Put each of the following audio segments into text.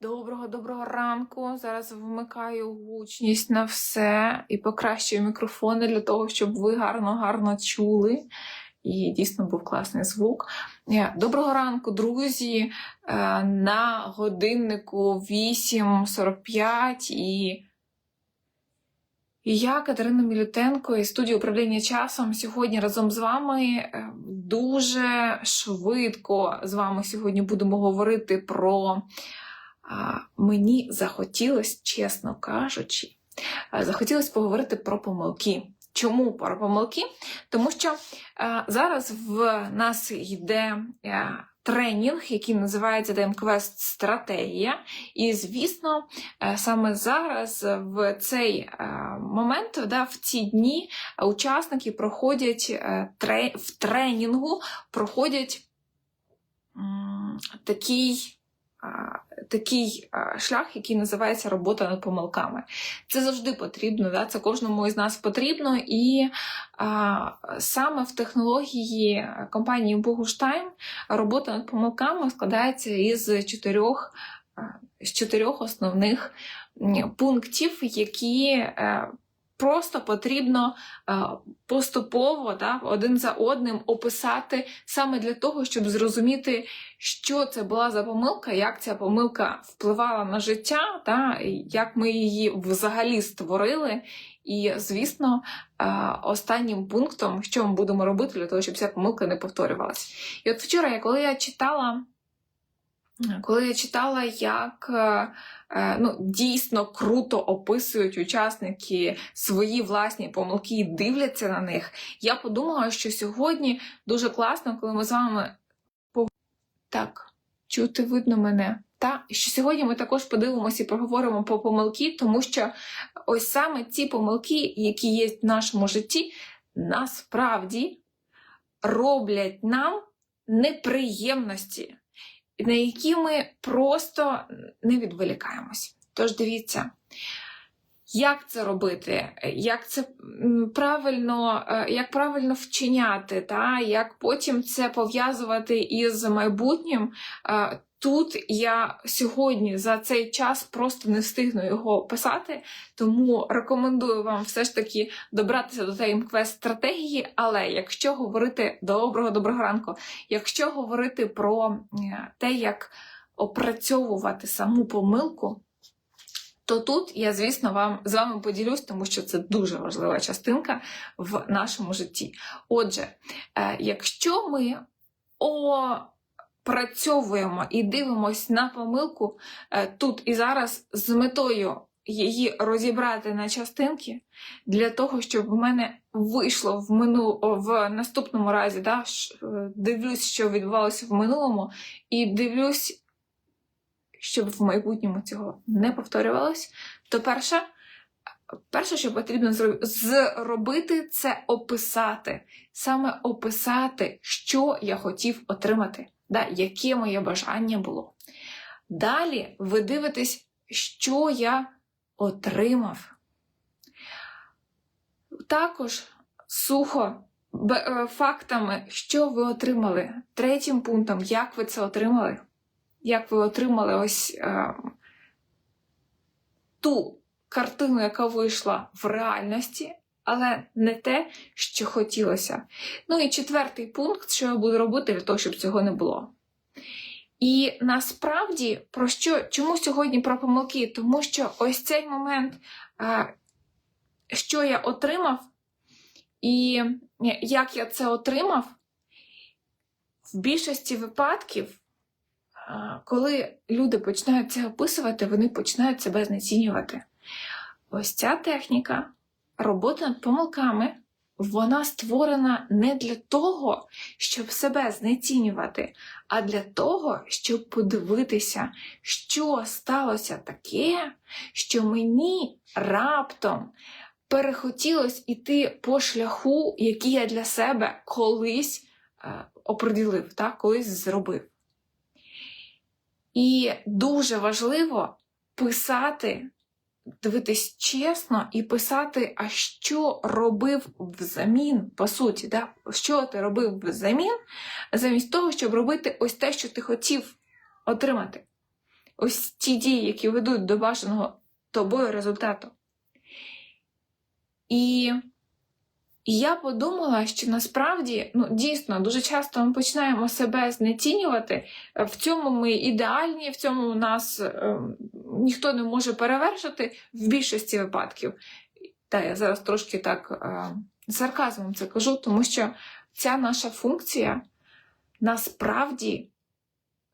Доброго доброго ранку. Зараз вмикаю гучність на все і покращую мікрофони для того, щоб ви гарно гарно чули. І дійсно був класний звук. Е, Доброго ранку, друзі. Е, На годиннику 8.45 і. І я, Катерина Мілютенко, із студії управління часом сьогодні разом з вами е, дуже швидко з вами сьогодні будемо говорити про мені захотілося, чесно кажучи, а, захотілося поговорити про помилки. Чому про помилки? Тому що е, зараз в нас йде е, тренінг, який називається DMQuest стратегія. І, звісно, е, саме зараз, в цей е, момент, в ці дні, е, учасники проходять е, в тренінгу проходять такий такий шлях, який називається робота над помилками. Це завжди потрібно, да? це кожному із нас потрібно. І а, саме в технології компанії Boguштайм робота над помилками складається із чотирьох, з чотирьох основних пунктів, які. Просто потрібно е, поступово да, один за одним описати саме для того, щоб зрозуміти, що це була за помилка, як ця помилка впливала на життя, та, як ми її взагалі створили. І, звісно, е, останнім пунктом, що ми будемо робити для того, щоб ця помилка не повторювалася. І от вчора, коли я читала, коли я читала, як е, е, ну, дійсно круто описують учасники свої власні помилки і дивляться на них, я подумала, що сьогодні дуже класно, коли ми з вами так, чути видно мене. Та що сьогодні ми також подивимося і поговоримо про помилки, тому що ось саме ці помилки, які є в нашому житті, насправді роблять нам неприємності, на які ми просто не відволікаємось. Тож дивіться, як це робити, як це правильно, е, як правильно вчиняти, та? як потім це пов'язувати із майбутнім. Тут я сьогодні за цей час просто не встигну його писати, тому рекомендую вам все ж таки добратися до цієї квест стратегії. Але якщо говорити доброго доброго ранку, якщо говорити про те, як опрацьовувати саму помилку, то тут я, звісно, вам з вами поділюсь, тому що це дуже важлива частинка в нашому житті. Отже, е, якщо ми опрацьовуємо і дивимось на помилку е, тут і зараз з метою її розібрати на частинки, для того, щоб в мене вийшло в мину в наступному разі, да, е, дивлюсь, що відбувалося в минулому, і дивлюсь, щоб в майбутньому цього не повторювалось, то перше, перше, що потрібно зробити, це описати. Саме описати, що я хотів отримати, да, яке моє бажання було. Далі ви дивитесь, що я отримав. Також сухо е, фактами, що ви отримали. Третім пунктом, як ви це отримали як ви отримали ось е, ту картину, яка вийшла в реальності, але не те, що хотілося. Ну і четвертий пункт, що я буду робити для того, щоб цього не було. І насправді, про що, чому сьогодні про помилки? Тому що ось цей момент, е, що я отримав, і як я це отримав, в більшості випадків коли люди починають це описувати, вони починають себе знецінювати. Ось ця техніка роботи над помилками, вона створена не для того, щоб себе знецінювати, а для того, щоб подивитися, що сталося таке, що мені раптом перехотілось іти по шляху, який я для себе колись е, оприділив, так, колись зробив. І дуже важливо писати, дивитись чесно і писати, а що робив взамін, по суті, да? що ти робив взамін, замість того, щоб робити ось те, що ти хотів отримати. ось ті дії, які ведуть до бажаного тобою результату. І і я подумала, що насправді, ну дійсно, дуже часто ми починаємо себе знецінювати. В цьому ми ідеальні, в цьому нас е, ніхто не може перевершити в більшості випадків. Та я зараз трошки так е, сарказмом це кажу, тому що ця наша функція насправді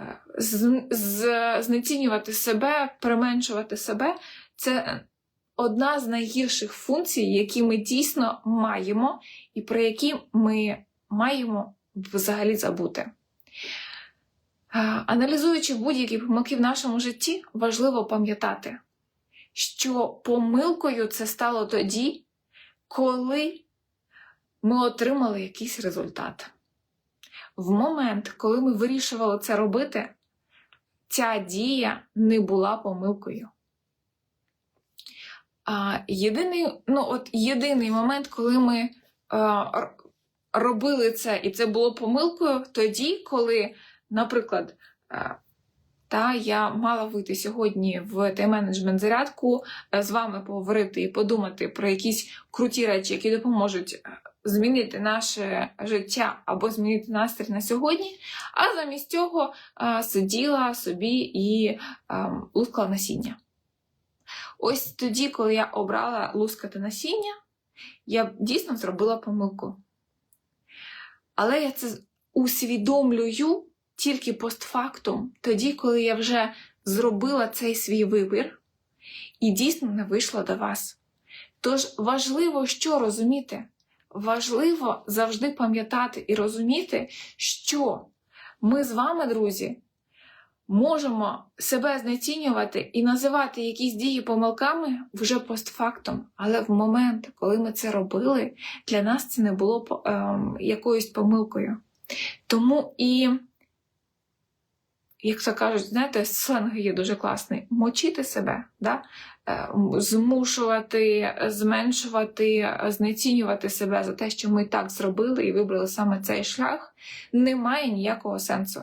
е, з, з, знецінювати себе, применшувати себе це одна з найгірших функцій, які ми дійсно маємо, і про які ми маємо взагалі забути. Аналізуючи будь-які помилки в нашому житті, важливо пам'ятати, що помилкою це стало тоді, коли ми отримали якийсь результат. В момент, коли ми вирішували це робити, ця дія не була помилкою. А, єдиний, ну, от єдиний момент, коли ми а, робили це, і це було помилкою, тоді, коли, наприклад, а, та я мала вийти сьогодні в тайм-менеджмент зарядку е, з вами поговорити і подумати про якісь круті речі, які допоможуть е, змінити наше життя або змінити настрій на сьогодні. А замість цього а, сиділа собі і а, лускала насіння. Ось тоді, коли я обрала лускати насіння, я дійсно зробила помилку. Але я це усвідомлюю тільки постфактум, тоді, коли я вже зробила цей свій вибір і дійсно не вийшла до вас. Тож важливо, що розуміти? Важливо завжди пам'ятати і розуміти, що ми з вами, друзі, можемо себе знецінювати і називати якісь дії помилками вже постфактум. Але в момент, коли ми це робили, для нас це не було ем, якоюсь помилкою. Тому і, як то кажуть, знаєте, сленг є дуже класний. Мочити себе, да? Е, м- змушувати, зменшувати, знецінювати себе за те, що ми так зробили і вибрали саме цей шлях, не має ніякого сенсу.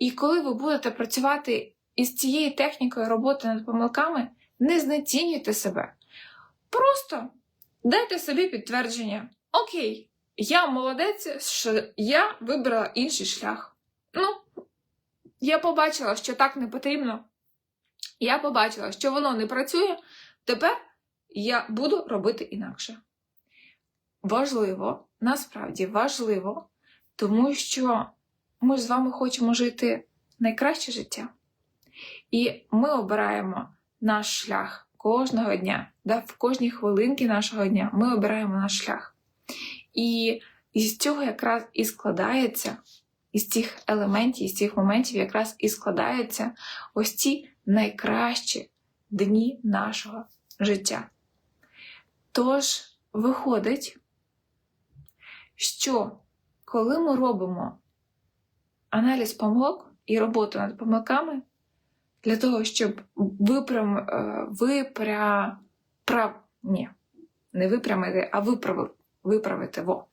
І коли ви будете працювати із цією технікою роботи над помилками, не знецінюйте себе. Просто дайте собі підтвердження: Окей, я молодець, що я вибрала інший шлях. Ну, я побачила, що так не потрібно. Я побачила, що воно не працює. Тепер я буду робити інакше. Важливо, насправді важливо, тому що ми ж з вами хочемо жити найкраще життя. І ми обираємо наш шлях кожного дня, да, в кожній хвилинці нашого дня ми обираємо наш шлях. І із цього якраз і складається, із цих елементів, із цих моментів якраз і складаються ось ці найкращі дні нашого життя. Тож, виходить, що коли ми робимо аналіз помилок і роботу над помилками для того, щоб випрям, е, випря, прав, ні, не випрямити, а виправити, виправити во.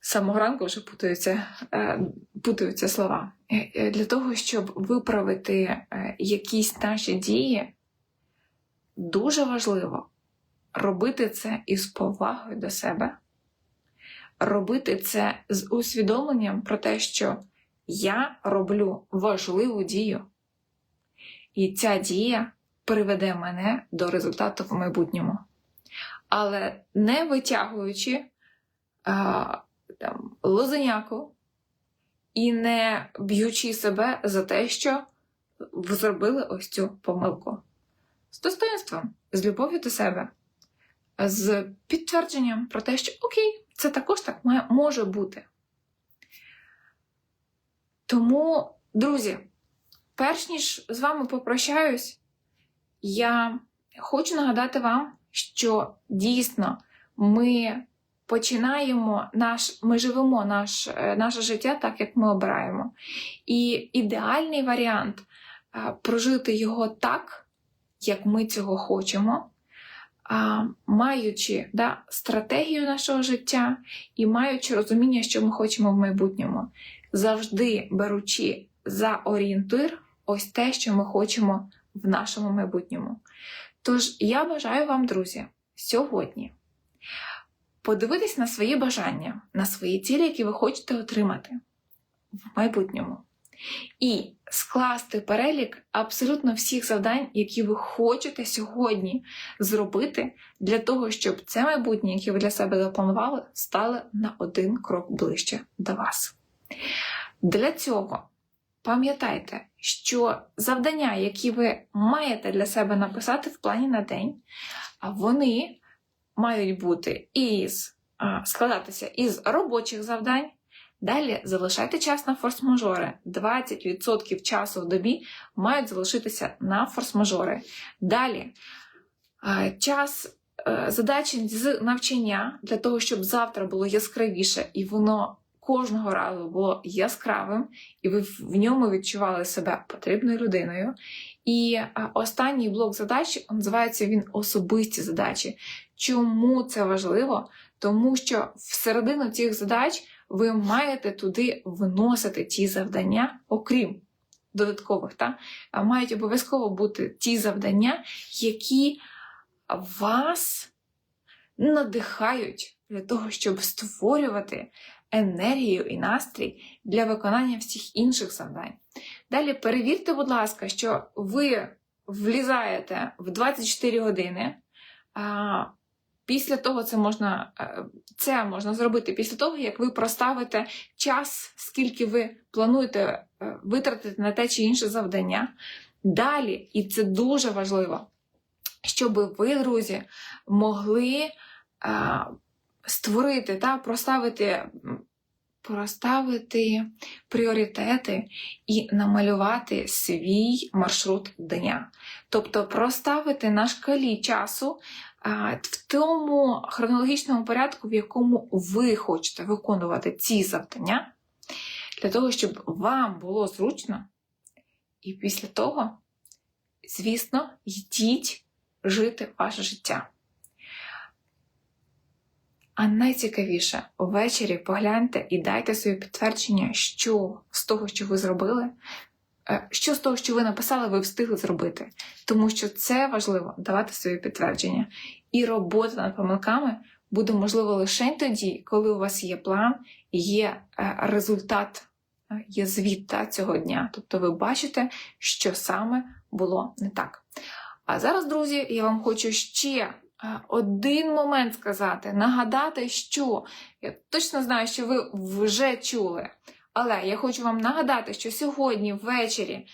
З самого ранку вже путаються, е, путаються слова. Е, Для того, щоб виправити якісь наші дії, дуже важливо робити це із повагою до себе робити це з усвідомленням про те, що я роблю важливу дію, і ця дія приведе мене до результату в майбутньому. Але не витягуючи а, там, лозеняку і не б'ючи себе за те, що зробили ось цю помилку. З достоинством, з любов'ю до себе, з підтвердженням про те, що окей, це також так може бути. Тому, друзі, перш ніж з вами попрощаюсь, я хочу нагадати вам, що дійсно ми починаємо наш, ми живемо наш, е, наше життя так, як ми обираємо. І ідеальний варіант е, прожити його так, як ми цього хочемо маючи да, стратегію нашого життя і маючи розуміння, що ми хочемо в майбутньому, завжди беручи за орієнтир ось те, що ми хочемо в нашому майбутньому. Тож я бажаю вам, друзі, сьогодні подивитись на свої бажання, на свої цілі, які ви хочете отримати в майбутньому. І скласти перелік абсолютно всіх завдань, які ви хочете сьогодні зробити для того, щоб це майбутнє, яке ви для себе запланували, стало на один крок ближче до вас. Для цього пам'ятайте, що завдання, які ви маєте для себе написати в плані на день, вони мають бути із складатися із робочих завдань. Далі залишайте час на форс-мажори. 20% часу в добі мають залишитися на форс-мажори. Далі е, час е, задачі з навчання для того, щоб завтра було яскравіше і воно кожного разу було яскравим, і ви в ньому відчували себе потрібною людиною. І е, останній блок задач називається він особисті задачі. Чому це важливо? Тому що всередину цих задач ви маєте туди вносити ті завдання, окрім додаткових, та? мають обов'язково бути ті завдання, які вас надихають для того, щоб створювати енергію і настрій для виконання всіх інших завдань. Далі перевірте, будь ласка, що ви влізаєте в 24 години. Після того це можна, е, це можна зробити після того, як ви проставите час, скільки ви плануєте е, витратити на те чи інше завдання. Далі, і це дуже важливо, щоб ви, друзі, могли а, створити та проставити, проставити пріоритети і намалювати свій маршрут дня. Тобто проставити на шкалі часу в тому хронологічному порядку, в якому ви хочете виконувати ці завдання, для того, щоб вам було зручно, і після того, звісно, йдіть жити ваше життя. А найцікавіше, ввечері погляньте і дайте собі підтвердження, що з того, що ви зробили, що з того, що ви написали, ви встигли зробити. Тому що це важливо давати свої підтвердження. І робота над помилками буде можлива лише тоді, коли у вас є план, є е, результат, е, є звіт та, цього дня. Тобто ви бачите, що саме було не так. А зараз, друзі, я вам хочу ще. Один момент сказати, нагадати, що я точно знаю, що ви вже чули, але я хочу вам нагадати, що сьогодні ввечері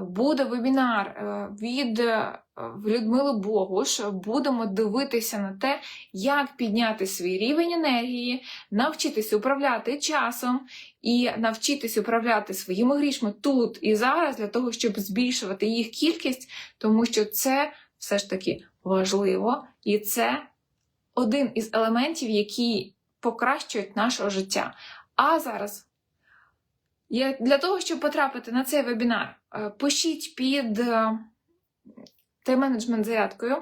буде вебінар е, від е, Людмили Богуш. Будемо дивитися на те, як підняти свій рівень енергії, навчитися управляти часом і навчитися управляти своїми грішми тут і зараз, для того, щоб збільшувати їх кількість, тому що це все ж таки важливо, і це один із елементів, які покращують наше життя. А зараз для того, щоб потрапити на цей вебінар, е, пишіть під е, тайм-менеджмент зарядкою.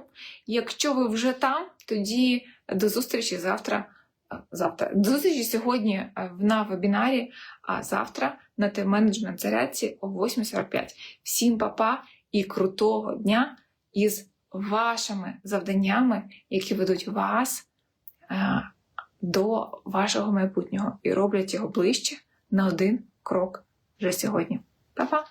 Якщо ви вже там, тоді до зустрічі завтра. Е, завтра. До зустрічі сьогодні на вебінарі, а завтра на тайм-менеджмент зарядці о 8.45. Всім папа і крутого дня із вашими завданнями, які ведуть вас до вашого майбутнього і роблять його ближче на один крок вже сьогодні. Па-па!